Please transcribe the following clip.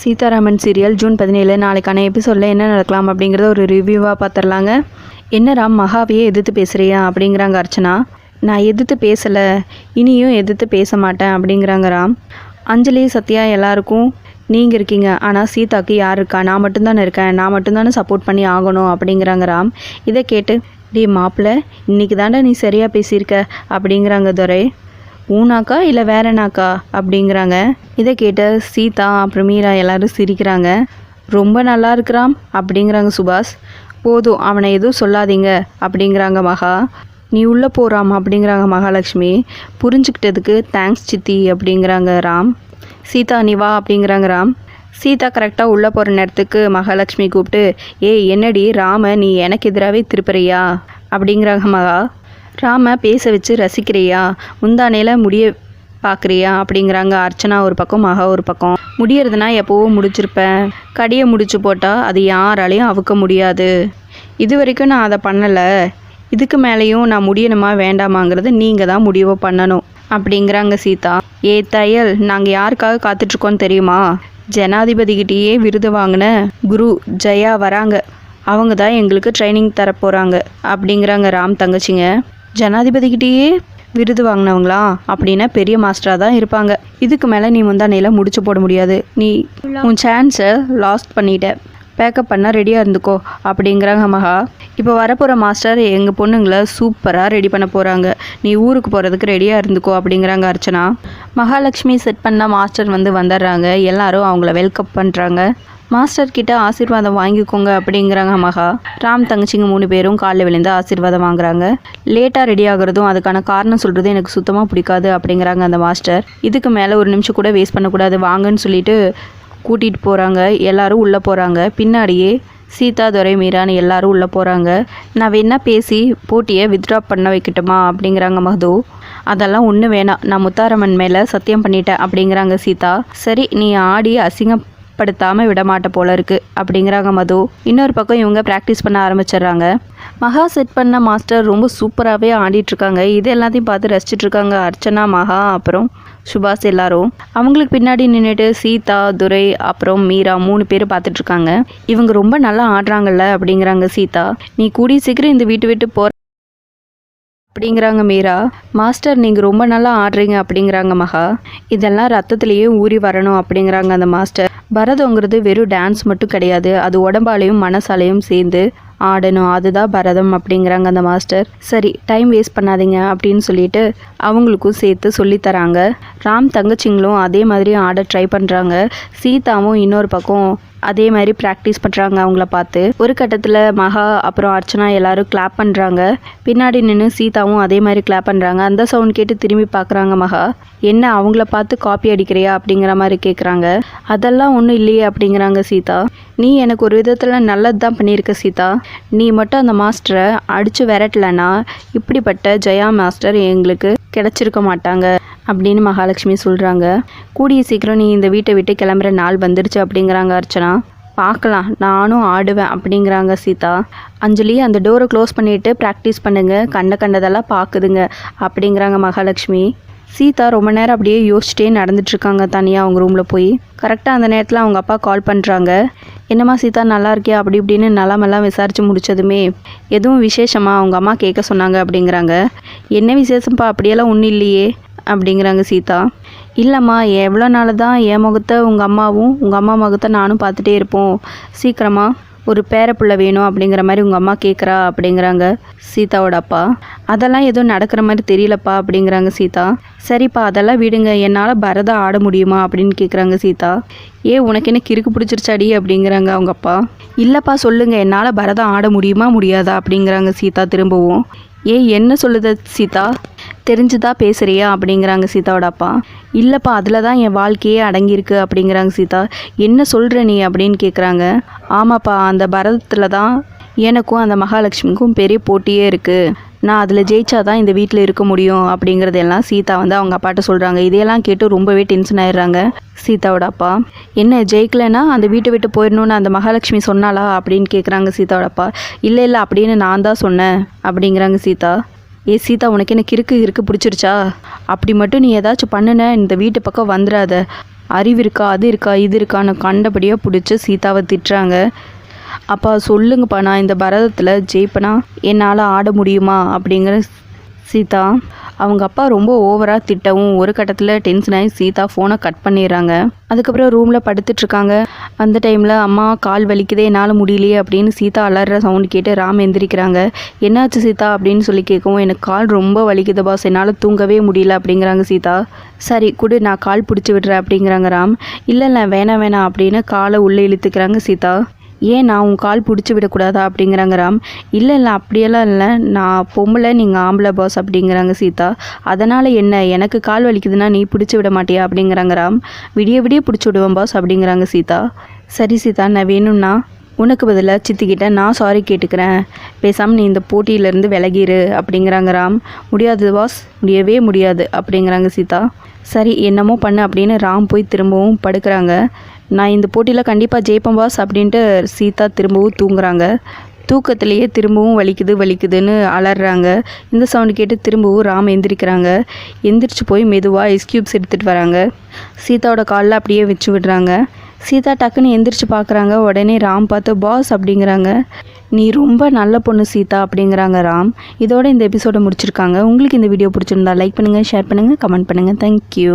Sitharaman serial June பதினேழு நாளைக்கான எபிசோடில் என்ன நடக்கலாம் அப்படிங்கிறத ஒரு ரிவ்யூவாக பார்த்துடலாங்க என்ன ராம் மகாவையே எதிர்த்து பேசுகிறியா அப்படிங்கிறாங்க அர்ச்சனா. நான் எதிர்த்து பேசலை இனியும் எதிர்த்து பேச மாட்டேன் அப்படிங்கிறாங்க ராம். அஞ்சலி சத்யா எல்லாருக்கும் நீங்கள் இருக்கீங்க ஆனால் சீதாக்கு யார் இருக்கா? நான் மட்டும்தானே இருக்கேன் நான் மட்டும்தானே சப்போர்ட் பண்ணி ஆகணும் அப்படிங்கிறாங்க ராம். இதை கேட்டு டே மாப்பிள்ள இன்றைக்கி தாண்டா நீ சரியாக பேசியிருக்க? அப்படிங்கிறாங்க துரை. ஊனாக்கா இல்லை வேறனாக்கா அப்படிங்கிறாங்க. இதை கேட்ட சீதா அப்புறம் மீரா எல்லாரும் சிரிக்கிறாங்க. ரொம்ப நல்லா இருக்கிறான் அப்படிங்கிறாங்க சுபாஷ். போதும் அவனை எதுவும் சொல்லாதீங்க அப்படிங்கிறாங்க மகா. நீ உள்ளே போகிறாம் அப்படிங்கிறாங்க மகாலட்சுமி. புரிஞ்சுக்கிட்டதுக்கு தேங்க்ஸ் சித்தி அப்படிங்கிறாங்க ராம். சீதா நீ வா அப்படிங்கிறாங்க ராம். சீதா கரெக்டாக உள்ளே போகிற நேரத்துக்கு மகாலட்சுமி கூப்பிட்டு ஏய் என்னடி ராம நீ எனக்கு எதிராகவே திருப்புறியா? அப்படிங்கிறாங்க மகா. ராம பேச வச்சு ரசிக்கிறியா? முந்தானையில் முடிய பார்க்குறியா அப்படிங்கிறாங்க. அர்ச்சனா ஒரு பக்கம் மகா ஒரு பக்கம். முடியறதுனா எப்போவோ முடிச்சிருப்பேன் கடியை முடிச்சு போட்டால் அது யாராலையும் அவுக்க முடியாது. இது வரைக்கும் நான் அதை பண்ணலை. இதுக்கு மேலேயும் நான் முடியணுமா வேண்டாமாங்கிறது நீங்கள் தான் முடிவு பண்ணணும் அப்படிங்கிறாங்க சீதா. ஏ தையல் நாங்கள் யாருக்காக காத்துட்ருக்கோன்னு தெரியுமா? ஜனாதிபதிகிட்டேயே விருது வாங்கின குரு ஜெயா வராங்க. அவங்க தான் எங்களுக்கு ட்ரைனிங் தரப்போகிறாங்க அப்படிங்கிறாங்க ராம் தங்கச்சிங்க. ஜனாதிபதிக்கிட்டேயே விருது வாங்கினவங்களா? அப்படின்னா பெரிய மாஸ்டராக தான் இருப்பாங்க. இதுக்கு மேலே நீ முந்தானையில் முடிச்சு போட முடியாது. நீ உன் சான்ஸை லாஸ்ட் பண்ணிட்ட. பேக்கப் பண்ணால் ரெடியாக இருந்துக்கோ அப்படிங்கிறாங்க மகா. இப்போ வரப்போகிற மாஸ்டர் எங்கள் பொண்ணுங்களை சூப்பராக ரெடி பண்ண போகிறாங்க நீ ஊருக்கு போகிறதுக்கு ரெடியாக இருந்துக்கோ அப்படிங்கிறாங்க அர்ச்சனா. மகாலட்சுமி செட் பண்ண மாஸ்டர் வந்து வந்துடுறாங்க. எல்லாரும் அவங்கள வெல்கம் பண்ணுறாங்க மாஸ்டர் கிட்ட ஆசீர்வாதம் வாங்கிக்கோங்க அப்படிங்கிறாங்க மகா. ராம் தங்கச்சிங்க மூணு பேரும் காலைல விழுந்து ஆசீர்வாதம் வாங்குறாங்க. லேட்டாக ரெடி ஆகுறதும் அதுக்கான காரணம் சொல்கிறது எனக்கு சுத்தமாக பிடிக்காது அப்படிங்கிறாங்க அந்த மாஸ்டர். இதுக்கு மேலே ஒரு நிமிஷம் கூட வேஸ்ட் பண்ணக்கூடாது வாங்கன்னு சொல்லிட்டு கூட்டிகிட்டு போகிறாங்க எல்லாரும் உள்ளே போகிறாங்க பின்னாடியே சீதா துரை மீரான்னு எல்லாரும் உள்ளே போகிறாங்க நான் வேணா பேசி போட்டியை வித்ட்ரா பண்ண வைக்கட்டுமா அப்படிங்கிறாங்க மது. அதெல்லாம் ஒன்றும் வேணாம். நான் முத்தாரம்மன் மேலே சத்தியம் பண்ணிட்டேன் அப்படிங்கிறாங்க சீதா. சரி நீ ஆடி அசிங்கம் விட விடமாட்ட போல இருக்குது அப்படிங்கிறாங்க மது. இன்னொரு பக்கம் இவங்க ப்ராக்டிஸ் பண்ண ஆரம்பிச்சிடுறாங்க. மகா செட் பண்ண மாஸ்டர் ரொம்ப சூப்பராகவே ஆடிட்டுருக்காங்க இது எல்லாத்தையும் பார்த்து ரசிச்சிட்ருக்காங்க அர்ச்சனா மகா அப்புறம் சுபாஷ் எல்லாரும். அவங்களுக்கு பின்னாடி நின்றுட்டு சீதா துரை அப்புறம் மீரா மூணு பேர் பார்த்துட்ருக்காங்க இவங்க ரொம்ப நல்லா ஆடுறாங்கல்ல அப்படிங்கிறாங்க சீதா. நீ கூடிய சீக்கிரம் இந்த வீட்டு விட்டு போகிற அப்படிங்கிறாங்க மீரா. மாஸ்டர் நீங்கள் ரொம்ப நல்லா ஆடுறீங்க அப்படிங்கிறாங்க மகா. இதெல்லாம் ரத்தத்துலேயே ஊறி வரணும் அப்படிங்கிறாங்க அந்த மாஸ்டர். பரதங்கிறது வெறும் டான்ஸ் மட்டும் கிடையாது. அது உடம்பாலையும் மனசாலையும் சேர்ந்து ஆடணும். அதுதான் பரதம் அப்படிங்கிறாங்க அந்த மாஸ்டர். சரி டைம் வேஸ்ட் பண்ணாதீங்க அப்படின்னு சொல்லிட்டு அவங்களுக்கும் சேர்த்து சொல்லித் தராங்க. ராம் தங்கச்சிங்களும் அதே மாதிரி ஆட ட்ரை பண்ணுறாங்க சீதாவும் இன்னொரு பக்கம் அதே மாதிரி ப்ராக்டிஸ் பண்ணுறாங்க அவங்கள பார்த்து. ஒரு கட்டத்தில் மகா அப்புறம் அர்ச்சனா எல்லாரும் கிளாப் பண்ணுறாங்க பின்னாடி நின்று சீதாவும் அதே மாதிரி கிளாப் பண்ணுறாங்க அந்த சவுண்ட் கேட்டு திரும்பி பார்க்குறாங்க மகா. என்ன அவங்கள பார்த்து காப்பி அடிக்கிறியா? அப்படிங்கிற மாதிரி கேட்குறாங்க அதெல்லாம் ஒன்றும் இல்லையே அப்படிங்கிறாங்க சீதா. நீ எனக்கு ஒரு விதத்தில் நல்லது தான் பண்ணியிருக்க சீதா. நீ மட்டும் அந்த மாஸ்டரை அடித்து விரட்டலனா இப்படிப்பட்ட ஜெயா மாஸ்டர் எங்களுக்கு கிடச்சிருக்க மாட்டாங்க. அப்படின்னு மகாலட்சுமி சொல்கிறாங்க கூடிய சீக்கிரம் நீ இந்த வீட்டை விட்டு கிளம்புற நாள் வந்துடுச்சு அப்படிங்கிறாங்க அர்ச்சனா. பார்க்கலாம். நானும் ஆடுவேன் அப்படிங்கிறாங்க சீதா. அஞ்சலி அந்த டோரை க்ளோஸ் பண்ணிவிட்டு ப்ராக்டிஸ் பண்ணுங்கள் கண்ட கண்டதெல்லாம் பார்க்குதுங்க அப்படிங்கிறாங்க மகாலட்சுமி. சீதா ரொம்ப நேரம் அப்படியே யோசிச்சுட்டே நடந்துட்டுருக்காங்க தனியாக அவங்க ரூமில் போய். கரெக்டாக அந்த நேரத்தில் அவங்க அப்பா கால் பண்ணுறாங்க என்னம்மா சீதா நல்லா இருக்கியா? அப்படி இப்படின்னு நலமெல்லாம் விசாரித்து முடிச்சதுமே. எதுவும் விசேஷமா? அவங்க அம்மா கேட்க சொன்னாங்க அப்படிங்கிறாங்க. என்ன விசேஷம்ப்பா? அப்படியெல்லாம் ஒன்றும் இல்லையே. அப்படிங்கிறாங்க சீதா. இல்லைம்மா எவ்வளோ நாள் தான் என் முகத்தை உங்கள் அம்மாவும் உங்கள் அம்மா முகத்தை நானும் பார்த்துட்டே இருப்போம். சீக்கிரமாக ஒரு பேரப்புள்ள வேணும் அப்படிங்கிற மாதிரி உங்கள் அம்மா கேட்குறா அப்படிங்கிறாங்க சீதாவோட அப்பா. அதெல்லாம் எதுவும் நடக்கிற மாதிரி தெரியலப்பா அப்படிங்கிறாங்க சீதா. சரிப்பா அதெல்லாம் விடுங்க. என்னால் பரதம் ஆட முடியுமா அப்படின்னு கேட்குறாங்க சீதா. ஏ உனக்கு என்ன கிறுக்கு பிடிச்சிருச்சாடி அப்படிங்கிறாங்க அவங்க அப்பா. இல்லைப்பா சொல்லுங்கள் என்னால் பரதம் ஆட முடியுமா முடியாதா அப்படிங்கிறாங்க சீதா திரும்பவும். ஏ என்ன சொல்லுத சீதா? தெரிஞ்சுதா பேசுகிறியா அப்படிங்கிறாங்க சீதாவோட அப்பா. இல்லைப்பா அதில் தான் என் வாழ்க்கையே அடங்கியிருக்கு அப்படிங்கிறாங்க சீதா. என்ன சொல்கிற நீ அப்படின்னு கேட்குறாங்க ஆமாப்பா அந்த பரதத்தில் தான் எனக்கும் அந்த மகாலட்சுமிக்கும் பெரிய போட்டியே இருக்குது நான் அதில் ஜெயிச்சா தான் இந்த வீட்டில் இருக்க முடியும் அப்படிங்கிறதெல்லாம் சீதா வந்து அவங்க அப்பாட்ட சொல்கிறாங்க இதையெல்லாம் கேட்டு ரொம்பவே டென்ஷன் ஆயிடுறாங்க சீதாவோட அப்பா. என்ன ஜெயிக்கலைன்னா அந்த வீட்டை விட்டு போயிடணும்னு அந்த மகாலட்சுமி சொன்னாளா அப்படின்னு கேட்குறாங்க சீதாவோட அப்பா. இல்லை இல்லை அப்படின்னு நான் தான் சொன்னேன் அப்படிங்கிறாங்க சீதா. ஏ சீதா உனக்கு என்ன கிறுக்கு இருக்கு பிடிச்சிருச்சா? அப்படி மட்டும் நீ ஏதாச்சும் பண்ணுன இந்த வீட்டு பக்கம் வந்துடாத அறிவு இருக்கா அது இருக்கா இது இருக்கான்னு கண்டபடியாக பிடிச்சி சீதாவை திட்டுறாங்க. அப்பா சொல்லுங்கப்பா நான் இந்த பரதத்தில் ஜெயிப்பனா? என்னால் ஆட முடியுமா? அப்படிங்கிற சீதா. அவங்க அப்பா ரொம்ப ஓவராக திட்டவும் ஒரு கட்டத்தில் டென்ஷன் ஆகி சீதா ஃபோனை கட் பண்ணிடுறாங்க. அதுக்கப்புறம் ரூமில் படுத்துட்ருக்காங்க அந்த டைமில் அம்மா கால் வலிக்குதே என்னால் முடியலையே அப்படின்னு சீதா அலற சவுண்ட் கேட்டு ராம் எந்திரிக்கிறாங்க. என்னாச்சு சீதா? அப்படின்னு சொல்லி கேட்கவும் எனக்கு கால் ரொம்ப வலிக்குது பாஸ் என்னால் தூங்கவே முடியல அப்படிங்கிறாங்க சீதா. சரி குடு நான் கால் பிடிச்சி விடுறேன் அப்படிங்கிறாங்க ராம். இல்லை இல்லை வேணாம் வேணாம் அப்படின்னு காலை உள்ளே இழுத்துக்கிறாங்க சீதா. ஏன் நான் உன் கால் பிடிச்சி விடக்கூடாதா அப்படிங்கிறாங்க ராம். இல்லை இல்லை அப்படியெல்லாம் இல்லை. நான் பொம்பளை நீங்கள் ஆம்பளை பாஸ் அப்படிங்கிறாங்க சீதா. அதனால் என்ன? எனக்கு கால் வலிக்குதுன்னா நீ பிடிச்சி விட மாட்டியா அப்படிங்கிறாங்க ராம். விடிய விடிய பிடிச்சி விடுவேன் பாஸ் அப்படிங்கிறாங்க சீதா. சரி சீதா நான் வேணும்னா உனக்கு பதிலாக சித்திக்கிட்ட நான் சாரி கேட்டுக்கிறேன். பேசாமல் நீ இந்த போட்டியிலேருந்து விலகிரு அப்படிங்கிறாங்க ராம். முடியாது பாஸ் முடியவே முடியாது அப்படிங்கிறாங்க சீதா. சரி என்னமோ பண்ணு அப்படின்னு ராம் போய் திரும்பவும் படுக்கிறாங்க. நான் இந்த போட்டியில் கண்டிப்பாக ஜெயிப்பேன் பாஸ் அப்படின்ட்டு சீதா திரும்பவும் தூங்குறாங்க. தூக்கத்திலேயே திரும்பவும் வலிக்குது வலிக்குதுன்னு அலறாங்க. இந்த சவுண்டு கேட்டு திரும்பவும் ராம் எந்திரிக்கிறாங்க. எந்திரிச்சு போய் மெதுவாக ஐஸ் க்யூப்ஸ் எடுத்துகிட்டு வராங்க. சீதாவோட காலில் அப்படியே வச்சு விடுறாங்க. சீதா டக்குன்னு எந்திரிச்சு பார்க்குறாங்க உடனே ராம் பார்த்து பாஸ் அப்படிங்கிறாங்க. நீ ரொம்ப நல்ல பொண்ணு சீதா அப்படிங்கிறாங்க ராம். இதோட இந்த எபிசோடை முடிச்சிருக்காங்க. உங்களுக்கு இந்த வீடியோ பிடிச்சிருந்தா லைக் பண்ணுங்கள் ஷேர் பண்ணுங்கள் கமெண்ட் பண்ணுங்கள் தேங்க்யூ